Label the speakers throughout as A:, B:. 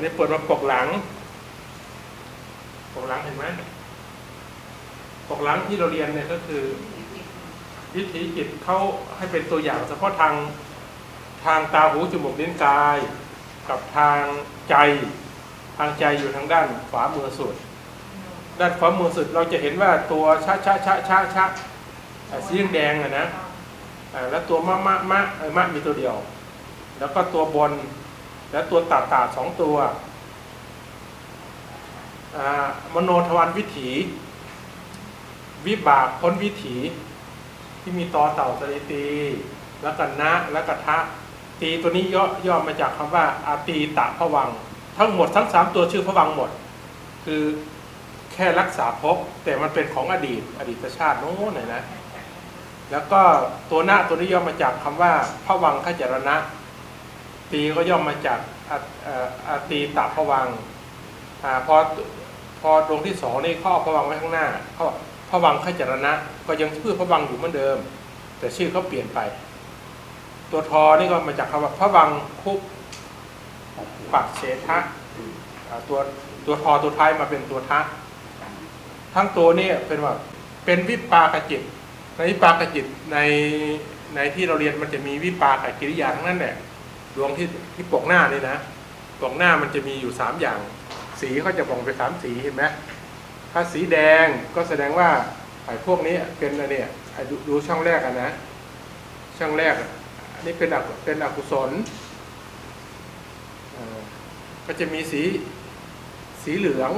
A: นนี้เปิดมาปกหลัง ปกหลังเห็นไหมปกหลังที่เราเรียนเนี่ยก็คือวิถีจิตเขาให้เป็นตัวอย่างเฉพาะทางทางตาหูจมูกลิ้นกาย กับทางใจทางใจอยู่ทางด้านขวามือสุด ด้านขวามือสุดเราจะเห็นว่าตัวชะชะชะชะชะอ่าสีแดงอะนะแล้วตัวมะมะมะเออมะมีตัวเดียว แล้วก็ตัวบน แล้วตัวตาตาสองตัวมโนทวันวิถี วิบากพ้นวิถี ที่มีตอเต่าสระตี แล้วก็นนะแล้วก็ทะตีตัวนี้ย่อย่อมาจากคำว่าอาตีตะพวัง ทั้งหมดทั้งสามตัวชื่อพวังหมด คือแค่รักษาภพแต่มันเป็นของอดีต อดีตชาติโน้นน่ะนะแล้วก็ตัวหนะตัวนี้ย่อมาจากคำว่าพวังคจรณะ ตีก็ย่อมมาจากอาตีตะพวังอพอพอตรงที่สองนี่ข้อพวังไว้ข้างหน้าเข้อพวังคจรณะ ก็ยังชื่อพวังอยู่เหมือนเดิม แต่ชื่อเขาเปลี่ยนไป ตัวทอนี่ก็มาจากคำว่าพวังคุปปักเฉทะตัวตัวทอตัวท้ายมาเป็นตัวทะทั้งตัวนี่เป็นว่าเป็นวิปากจิตในวิปากจิตในในที่เราเรียนมันจะมีวิปากกิริยาทั้งนั้นแหละ ดวงที่ที่ปกหน้านี่นะปกหน้ามันจะมีอยู่สามอย่าง สีเขาจะบ่งไปสามสีเห็นไหมถ้าสีแดงก็แสดงว่าไอ้พวกนี้เป็นอะไรเนี่ยดูดูช่องแรกอะนะ ช่องแรกอันนี้เป็นอเป็นอกุศลก็จะมีสีสีเหลือง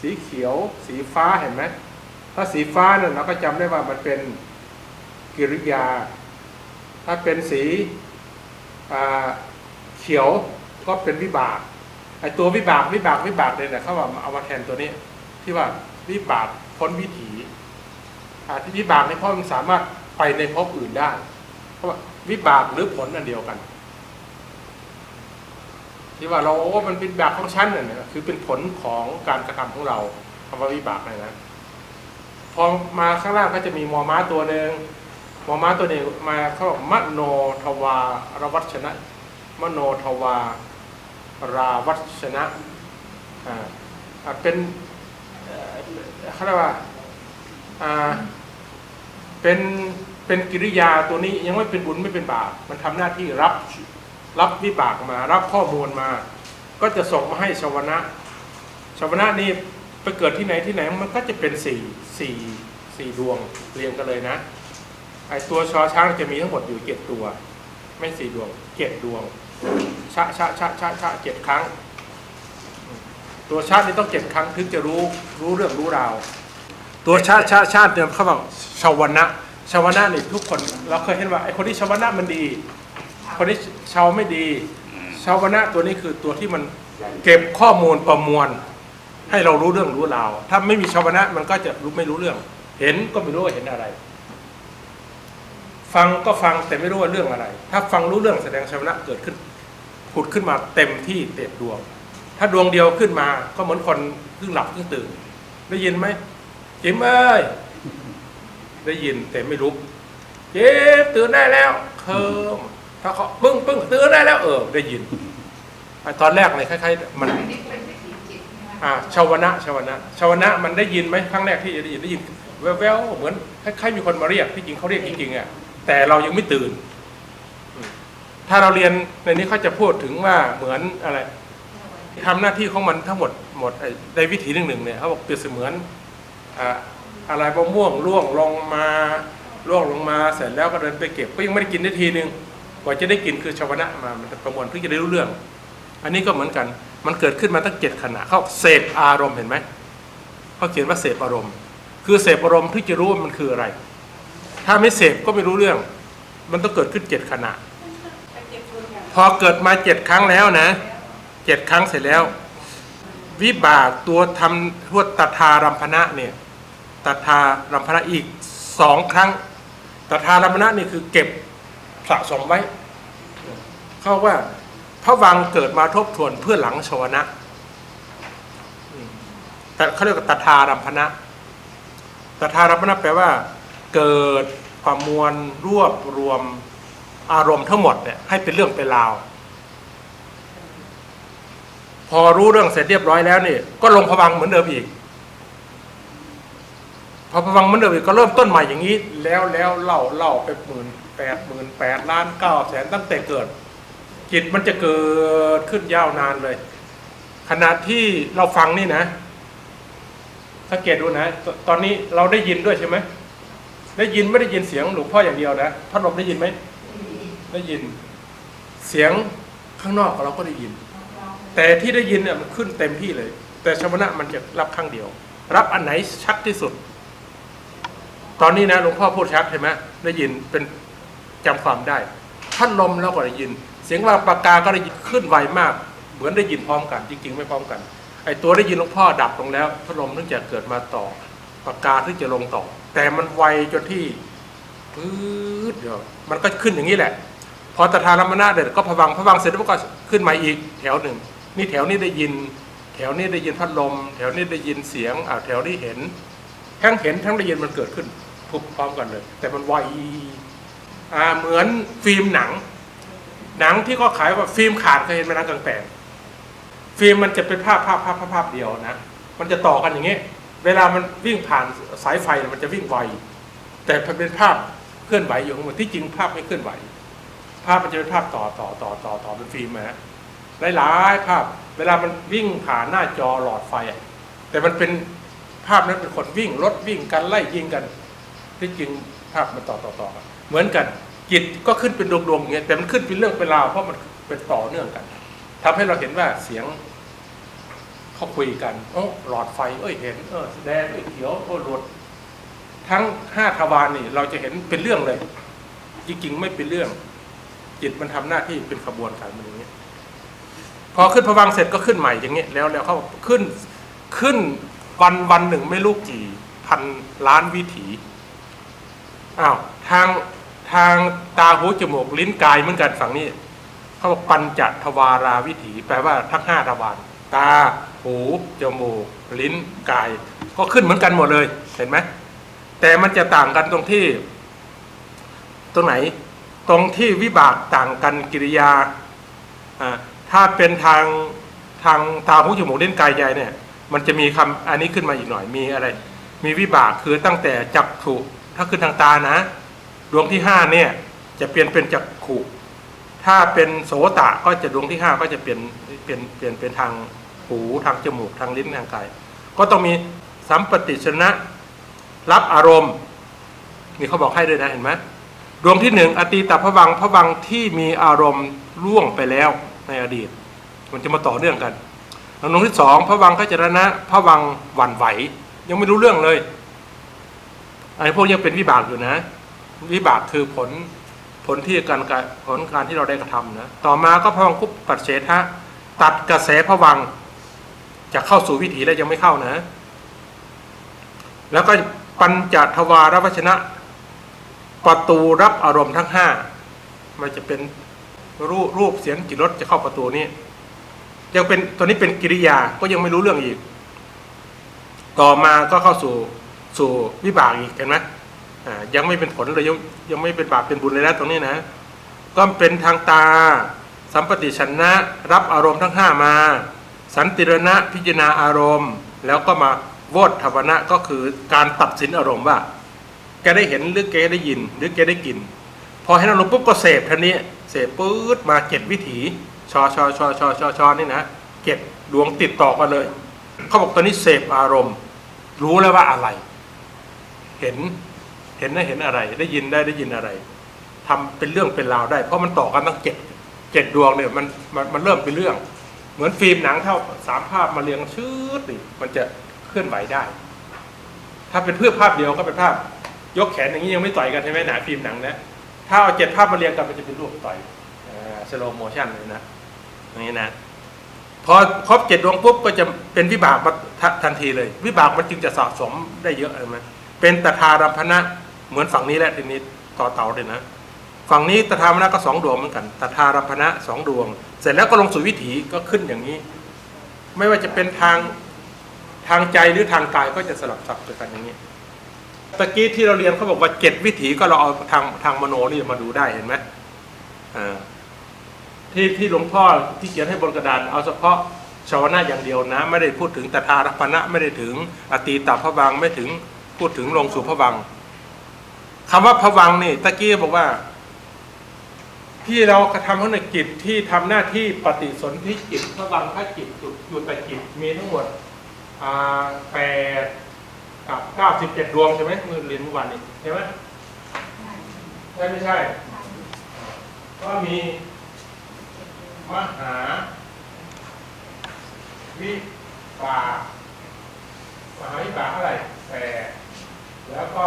A: สีเขียว สีฟ้าเห็นไหมถ้าสีฟ้าเนี่ยเราก็จำได้ว่ามันเป็นกิริยา ถ้าเป็นสี เขียวก็เป็นวิบากไอตัววิบากวิบากวิบากเลยเนี่ยเขาว่าเอามาแทนตัวนี้ ที่ว่าวิบากพ้นวิถีอาที่วิบากในพ่อมันสามารถไปในภพอื่นได้เพราะว่าวิบากหรือผลอันเดียวกัน ที่ว่าเราโอ้มันเป็นแบบของฉันน่ะนะคือเป็นผลของการกระทำของเราคำว่าวิบากเลยนะพอมาข้างล่างก็จะมีมอม้าตัวหนึ่ง มอม้าตัวนึ่งมาเขาบอกมโนทวารวัชนะ มโนทวาราวัชนะอ่าอ่าเป็นเอ่อเขาเรียกว่าอ่าเป็นเป็นกิริยาตัวนี้ยังไม่เป็นบุญไม่เป็นบาปมันทำหน้าที่รับรับวิบากมา รับข้อมูลมา ก็จะส่งมาให้ชาวนะชาวนะนี่ไปเกิดที่ไหนที่ไหนมันก็จะเป็นสี่สี่สี่ดวงเรียงกันเลยนะ ไอตัวชอช้างจะมีทั้งหมดอยู่เจ็ดตัว ไม่สี่ดวงเจ็ดดวง ชะชะชะชะชะเจ็ดครั้ง ตัวชาตินี่ต้องเจ็ดครั้งถึงจะรู้รู้เรื่องรู้ราว ตัวชาติชาติชาติเนี่ยเขาบอกชาวนะชาวนะนี่ทุกคนเราเคยเห็นว่าไอ้คนที่ชาวนะมันดี คนที่ชาวไม่ดี ชาวนะตัวนี้คือตัวที่มันเก็บข้อมูลประมวล ให้เรารู้เรื่องรู้ราว ถ้าไม่มีชาวนะมันก็จะรู้ไม่รู้เรื่อง เห็นก็ไม่รู้ว่าเห็นอะไร ฟังก็ฟังแต่ไม่รู้ว่าเรื่องอะไร ถ้าฟังรู้เรื่องแสดงชาวนะเกิดขึ้นผุดขึ้นมาเต็มที่เต็มดวง ถ้าดวงเดียวขึ้นมาก็เหมือนคนเพิ่งหลับเพิ่งตื่น ได้ยินไหมจิมเอ้ยได้ยินแต่ไม่ลุกเจ็บตื่นได้แล้วเคิมถ้าเขาปึ้งปึ้งตื่นได้แล้วเออได้ยินไอ้ตอนแรกเลยคล้ายๆมันอ่าชาวนะชาวนะชาวนะมันได้ยินไหมครั้งแรกที่ได้ยินได้ยินแววๆเหมือนคล้ายๆมีคนมาเรียกที่จริงเขาเรียกจริงๆอะ แต่เรายังไม่ตื่น ถ้าเราเรียนในนี้เขาจะพูดถึงว่าเหมือนอะไรทำหน้าที่ของมันทั้งหมดหมดในวิถีหนึ่งหนึ่งเนี่ยเขาบอกเปรียบเสมือนอ่าอะไรมะม่วงร่วงลงมาร่วงลงมาเสร็จแล้วก็เดินไปเก็บก็ยังไม่ได้กินได้ทีนึงกว่าจะได้กินคือชาวนะมามันประมวลเพื่อจะได้รู้เรื่อง อันนี้ก็เหมือนกันมันเกิดขึ้นมาตั้งเจ็ดขณะเขาเสพอารมณ์เห็นไหมเขาเขียนว่าเสพอารมณ์ คือเสพอารมณ์ที่จะรู้ว่ามันคืออะไร ถ้าไม่เสพก็ไม่รู้เรื่อง มันต้องเกิดขึ้นเจ็ดขณะ พอเกิดมาเจ็ดครั้งแล้วนะเจ็ดครั้งเสร็จแล้ว วิบากตัวทำพวดตถารัมพนะเนี่ยตถารัมพนะอีกสองครั้งตถารัมพนะนี่คือเก็บสะสมไว้ เขาว่าพระวังเกิดมาทบทวนเพื่อหลังชวนะแต่เขาเรียกว่าตถารัมพนะตถารัมพนะแปลว่า เกิดประมวลรวบรวมอารมณ์ทั้งหมดเนี่ยให้เป็นเรื่องเป็นราว พอรู้เรื่องเสร็จเรียบร้อยแล้วนี่ก็ลงพวังเหมือนเดิมอีก พอพวังเหมือนเดิมอีกก็เริ่มต้นใหม่อย่างนี้ แล้วแล้วเล่าเล่าไปหมื่นแปดหมื่นแปดล้านเก้าแสนตั้งแต่เกิด จิตมันจะเกิดขึ้นยาวนานเลย ขณะที่เราฟังนี่นะสังเกตดูนะ ตอนนี้เราได้ยินด้วยใช่ไหม ได้ยินไม่ได้ยินเสียงหลวงพ่ออย่างเดียวนะพัดลมได้ยินไหมได้ยินเสียงข้างนอกเราก็ได้ยิน แต่ที่ได้ยินเนี่ยมันขึ้นเต็มที่เลย แต่ชวนะมันจะรับข้างเดียว รับอันไหนชัดที่สุด ตอนนี้นะหลวงพ่อพูดชัดใช่ไหมได้ยินเป็นจำความได้พัดลมเราก็ได้ยิน เสียงว่าปากกาก็ได้ยินขึ้นไวมาก เหมือนได้ยินพร้อมกัน จริง ๆ ไม่พร้อมกันไอตัวได้ยินหลวงพ่อดับลงแล้วพัดลมถึงจะเกิดมาต่อปากกาถึงจะลงต่อ แต่มันไวจนที่ปื๊ดเดียวมันก็ขึ้นอย่างนี้แหละ พอตถาลัมนาเด็ดก็พะวังพะวังเสร็จแล้วก็ขึ้นมาอีกแถวหนึ่ง นี่แถวนี้ได้ยิน แถวนี้ได้ยินพัดลม แถวนี้ได้ยินเสียงอ่าแถวนี้เห็น ทั้งเห็นทั้งได้ยินมันเกิดขึ้นทุกพร้อมกันเลย แต่มันไวอ่าเหมือนฟิล์มหนัง หนังที่เขาขายว่าฟิล์มขาดเคยเห็นไหมนังกลางแปลงฟิล์มมันจะเป็นภาพภาพภาพภาพภาพเดียวนะ มันจะต่อกันอย่างเงี้ เวลามันวิ่งผ่านสายไฟมันจะวิ่งไว แต่เป็นภาพเคลื่อนไหวอยู่ข้างบนที่จริงภาพไม่เคลื่อนไหว ภาพมันจะเป็นภาพต่อต่อต่อต่อต่อเป็นฟิล์มนะหลายๆภาพเวลามันวิ่งผ่านหน้าจอหลอดไฟ แต่มันเป็นภาพนั้นเป็นคนวิ่งรถวิ่งกันไล่ยิงกัน ที่จริงภาพมันต่อต่อต่อเหมือนกันจิตก็ขึ้นเป็นดวงๆอย่างเงี้ยแต่มันขึ้นเป็นเรื่องเป็นราวเพราะมันเป็นต่อเนื่องกันทำให้เราเห็นว่าเสียง เขาคุยกันโอ้หลอดไฟ เอ้ยเห็นเออแดงเอ้ยเขียวโอ้รถทั้งห้าทวารนี่ เราจะเห็นเป็นเรื่องเลย จริงๆไม่เป็นเรื่อง จิตมันทำหน้าที่เป็นขบวนการมันอย่างเงี้ยพอขึ้นพวังเสร็จก็ขึ้นใหม่อย่างเงี้ยแล้วแล้วเขาขึ้นขึ้นวันวันหนึ่งไม่รู้กี่พันล้านวิถีอ้าวทางทางตาหูจมูกลิ้นกายเหมือนกันฝั่งนี้เขาบอกปัญจทวาราวิถี แปลว่าทั้งห้าทวาร ตา หู จมูก ลิ้น กาย ก็ขึ้นเหมือนกันหมดเลย เห็นไหม แต่มันจะต่างกันตรงที่ ตรงไหน ตรงที่วิบากต่างกันกิริยาอ่าถ้าเป็นทางทางตาหูจมูกลิ้นกายใจเนี่ย มันจะมีคำอันนี้ขึ้นมาอีกหน่อย มีอะไร มีวิบากคือตั้งแต่จักขุถ้าขึ้นทางตานะ ดวงที่ห้าเนี่ย จะเปลี่ยนเป็นจักขุถ้าเป็นโสตะก็จะดวงที่ห้าก็จะเปลี่ยนเปลี่ยนเปลี่ยนเป็นทาง หูทางจมูกทางลิ้นทางกาย ก็ต้องมีสัมปติชนะ รับอารมณ์ นี่เขาบอกให้ด้วยนะเห็นไหมดวงที่หนึ่งอตีตพวังค์พวังที่มีอารมณ์ล่วงไปแล้วในอดีต มันจะมาต่อเนื่องกันดวงที่สองพวังขจรณะพวังหวั่นไหว ยังไม่รู้เรื่องเลยไอ้พวกยังเป็นวิบากอยู่นะ วิบากคือผลผลที่การผลการที่เราได้กระทำนะต่อมาก็พวังคุปปัจเฉทะตัดกระแสพวัง จะเข้าสู่วิถีแล้วยังไม่เข้านะ แล้วก็ปัญจทวารวชนะ ประตูรับอารมณ์ทั้งห้ามันจะเป็นรูปรูปเสียงจิตรสจะเข้าประตูนี้ ยังเป็นตัวนี้เป็นกิริยาก็ยังไม่รู้เรื่องอีก ต่อมาก็เข้าสู่สู่วิบากอีกเห็นไหมยังไม่เป็นผลเลยยังยังไม่เป็นบาปเป็นบุญเลยนะตรงนี้นะ ก็เป็นทางตา สัมปติชนะ รับอารมณ์ทั้งห้ามา สันติรณะพิจารณาอารมณ์ แล้วก็มาโวทวนะก็คือการตัดสินอารมณ์ว่า แกได้เห็นหรือแกได้ยิน หรือแกได้กลิน พอเห็นอารมณ์ปุ๊บก็เสพทันนี้เสพปื๊ดมาเจ็ดวิถีชอชอชอชอชอชอนี่นะเจ็ดดวงติดต่อกันเลย เขาบอกตอนนี้เสพอารมณ์ รู้แล้วว่าอะไร เห็นเห็นได้เห็นอะไร ได้ยินได้ได้ยินอะไรทำเป็นเรื่องเป็นราวได้ เพราะมันต่อกันตั้งเจ็ดเจ็ดดวงเนี่ยมันมันมันเริ่มเป็นเรื่อง เหมือนฟิล์มหนังเท่าสามภาพมาเรียงชืดนี่มันจะเคลื่อนไหวได้ ถ้าเป็นเพื่อภาพเดียวก็เป็นภาพ ยกแขนอย่างนี้ยังไม่ต่อยกันใช่ไหมหนาฟิล์มหนังนะถ้าเอาเจ็ดภาพมาเรียงกันมันจะเป็นรูปต่อยสโลโมชั่นเลยนะอย่างนี้นะพอครบเจ็ดดวงปุ๊บก็จะเป็นวิบากมาทัทันทีเลย วิบากมันจึงจะสะสมได้เยอะเลยไหมเป็นตถารัมพนะเหมือนฝั่งนี้แหละทีนี้ต่อเต่าเลยนะ ฝั่งนี้ตถามพนะก็สองดวงเหมือนกันตถารัมพนะสองดวง เสร็จแล้วก็ลงสู่วิถีก็ขึ้นอย่างนี้ ไม่ว่าจะเป็นทางทางใจหรือทางกายก็จะสลับสับกันอย่างนี้ตะกี้ที่เราเรียนเขาบอกว่าเจ็ดวิถีก็เราเอาทางทางมโนนี่มาดูได้เห็นไหมอ่าที่ที่หลวงพ่อที่เขียนให้บนกระดานเอาเฉพาะชาวนะอย่างเดียวนะ ไม่ได้พูดถึงตถารพนะไม่ได้ถึงอตีตพระวังไม่ถึงพูดถึงลงสู่พระวังค์คำว่าพระวังนี่ตะกี้บอกว่า ที่เรากระทำธุรกิจที่ทำหน้าที่ปฏิสนธิจิตพระวังคจิตจุดอยู่แต่จิตมีทั้งหมดแปดกับเก้าสิบเจ็ดดวงใช่ไหมเมื่อเรียนเมื่อวานนี้ใช่ไหมใช่ไม่ใช่ ก็มีมหา วิบากมหาวิบากเท่าไหร่แปดแล้วก็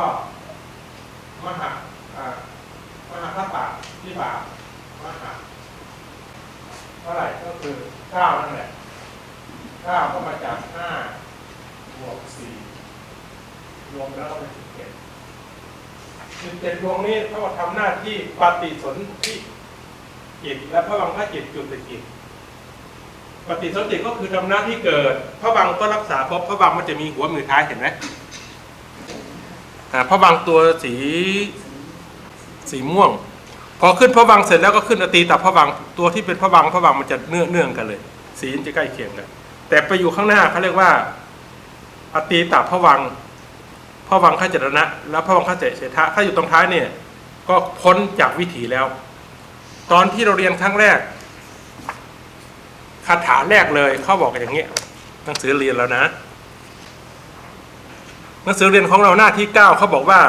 A: มหาอ่ามหาทัตตาวิบากมหาเท่าไหร่ก็คือเก้านั่นแหละเก้าก็มาจากห้าบวกสี่รวมแล้วเป็นสิบเจ็ดสิบเจ็ดดวงนี้เขาทำหน้าที่ปฏิสนธิจิตและพระวังคจิตจุดจิตปฏิสนธิก็คือทำหน้าที่เกิด พระวังก็รักษาพราะพระวังมันจะมีหัวมือท้ายเห็นไหมพระวังตัวสีสีม่วง พอขึ้นพระวังเสร็จแล้วก็ขึ้นอตีตับพระวังตัวที่เป็นพระวังพระวังมันจะเนื่องเนื่องกันเลย สีมันจะใกล้เคียงกัน แต่ไปอยู่ข้างหน้าเขาเรียกว่าอตีตับพระวังพระวังขจรณะ แล้วพระวังขเจเฉทะถ้าอยู่ตรงท้ายเนี่ย ก็พ้นจากวิถีแล้ว ตอนที่เราเรียนครั้งแรกคาถาแรกเลยเขาบอกอย่างนี้หนังสือเรียนแล้วนะหนังสือเรียนของเราหน้าที่9เขาบอกว่า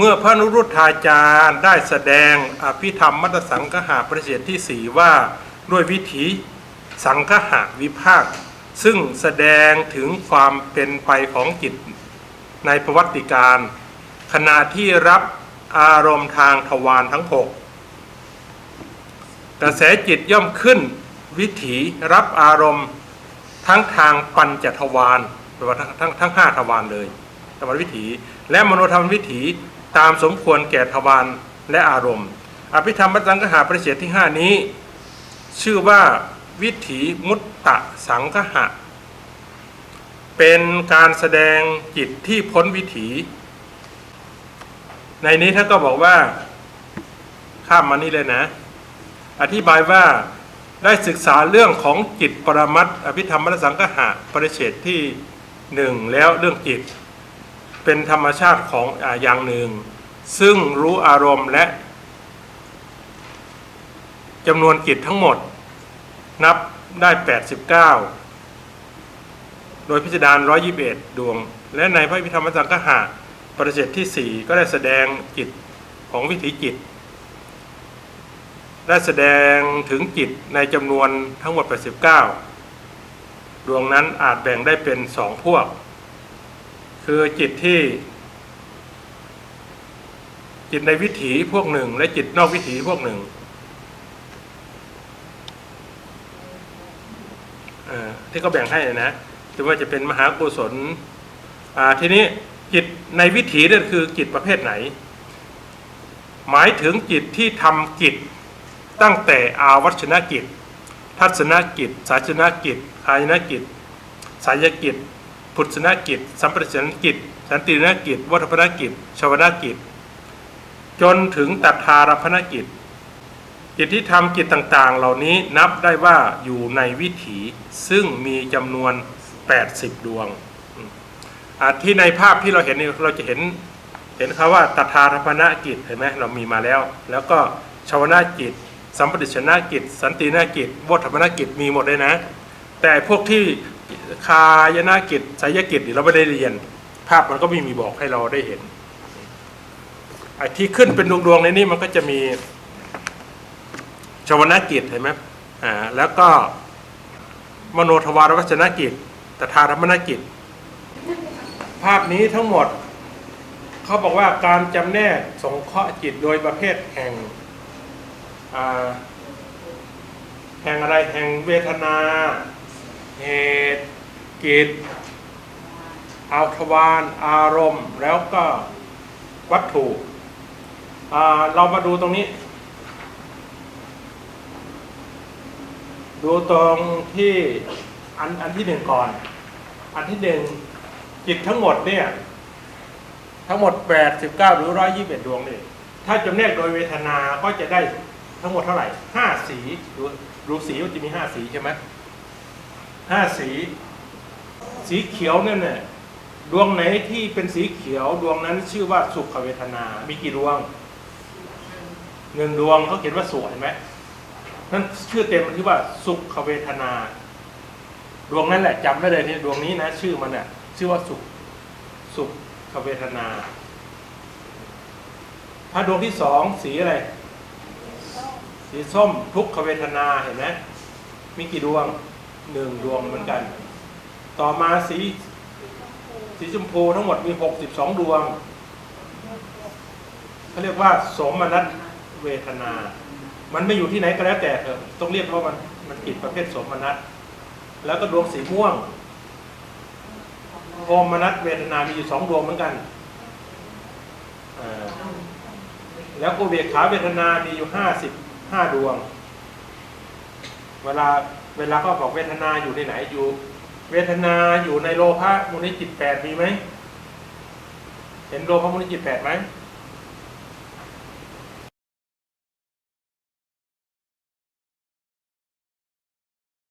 A: เมื่อพระนุรุทธาจารย์ได้แสดงอภิธรรมมัตสังคหาประเสียที่สี่ว่าด้วยวิถีสังคหะวิภาค ซึ่งแสดงถึงความเป็นไปของจิตในประวัติการ ขณะที่รับอารมณ์ทางทวารทั้งหกกระแสจิตย่อมขึ้นวิถีรับอารมณ์ทั้งทางปัญจทวารแปลว่าทั้งทั้งทั้งห้าทวารเลยทวารวิถี และมโนธรรมวิถี ตามสมควรแก่ทวารและอารมณ์ อภิธรรมปัญญหาประเสียที่ห้านี้ ชื่อว่าวิถีมุตตะสังคหะ เป็นการแสดงจิตที่พ้นวิถี ในนี้ท่านก็บอกว่า ข้ามมานี่เลยนะ อธิบายว่าได้ศึกษาเรื่องของจิตปรมัตอภิธรรมมรสังคหะปริเฉดที่หนึ่งแล้วเรื่องจิต เป็นธรรมชาติของออย่างหนึ่ง ซึ่งรู้อารมณ์และจำนวนจิตทั้งหมด นับได้ 89 โดยพิจารณา121 ดวง และในพระพิธรรมสังคหะปริเฉดที่ 4 ก็ได้แสดงจิตของวิถีจิต ได้แสดงถึงจิตในจำนวนทั้งหมด 89 ดวงนั้นอาจแบ่งได้เป็นสองพวก คือจิตที่ จิตในวิถีพวกหนึ่ง และจิตนอกวิถีพวกหนึ่งที่เขาแบ่งให้นะถือว่าจะเป็นมหากุศลทีนี้จิตในวิถีนั่นคือจิตประเภทไหน หมายถึงจิตที่ทำกิจตั้งแต่อาวัชนกิจ ทัศนกิจ สาชนกิจอายนกิจ สายกิจ พุทธนกิจ สัมปชัญญกิจ สันตินกิจ วัฏพนกิจ ชวนกิจ จนถึงตัทารพนกิจ กิจที่ทำกิจต่างๆ เหล่านี้นับได้ว่าอยู่ในวิถีซึ่งมีจำนวน 80 ดวง ที่ในภาพที่เราเห็นนี่เราจะเห็นเห็นคำว่าตถาธพนกิจเห็นไหมเรามีมาแล้ว แล้วก็ชาวนากิจ สัมปติชนะกิจ สันตินากิจวัฏพนกิจมีหมดเลยนะ แต่พวกที่ คายนากิจสายกิจเราไม่ได้เรียน ภาพมันก็ไม่มีบอกให้เราได้เห็นไอ้ที่ขึ้นเป็นดวงๆในนี้มันก็จะมีชาวนากิจเห็นไหมอ่าแล้วก็มโนทวารวัชนกิจตถาธรรมนกิจ ภาพนี้ทั้งหมด เขาบอกว่าการจำแนกสงเคราะห์จิตโดยประเภทแห่งอ่าแห่งอะไรแห่งเวทนา เหตุ กิจอาทวารอารมณ์ แล้วก็วัตถุเรามาดูตรงนี้ ดูตรงที่อันอันที่หนึ่งก่อน อันที่หนึ่งจิตทั้งหมดเนี่ย ทั้งหมด89หรือ121ดวงนี่ถ้าจำแนกโดยเวทนาก็จะได้ทั้งหมดเท่าไหร่5สีดูดูสีมันจะมี5สีใช่ไหมห้าสี สีเขียวเนั่นเนี่ยดวงไหนที่เป็นสีเขียวดวงนั้นชื่อว่าสุขเวทนา มีกี่ดวงหนึ่งดวงเขาเขียนว่าสุขเห็นไหมนั่นชื่อเต็มมันที่ว่าสุขเวทนา ดวงนั้นแหละจำไว้เลยที่ดวงนี้นะ ชื่อมันน่ะชื่อว่าสุขสุขเวทนา ถ้าดวงที่สองสีอะไร สีส้มทุกขเวทนาเห็นไหมมีกี่ดวงหนึ่งดวงเหมือนกัน ต่อมาสีสีชมพูทั้งหมดมีหกสิบสองดวงเขาเรียกว่าสมนัตเวทนา มันไม่อยู่ที่ไหนก็แล้วแต่เถอะต้องเรียกว่ามันมันผิดประเภทสมนัตแล้วก็ดวงสีม่วงโทมนัตเวทนามีอยู่สองดวงเหมือนกัน แล้วก็เวขาเวทนามีอยู่ห้าสิบห้าดวง เวลาเวลาเขาบอกเวทนาอยู่ในไหนอยู่ เวทนาอยู่ในโลภะมูลนิจิตแปดมีไหม เห็นโลภะมูลนิจิตแปดไหม
B: ม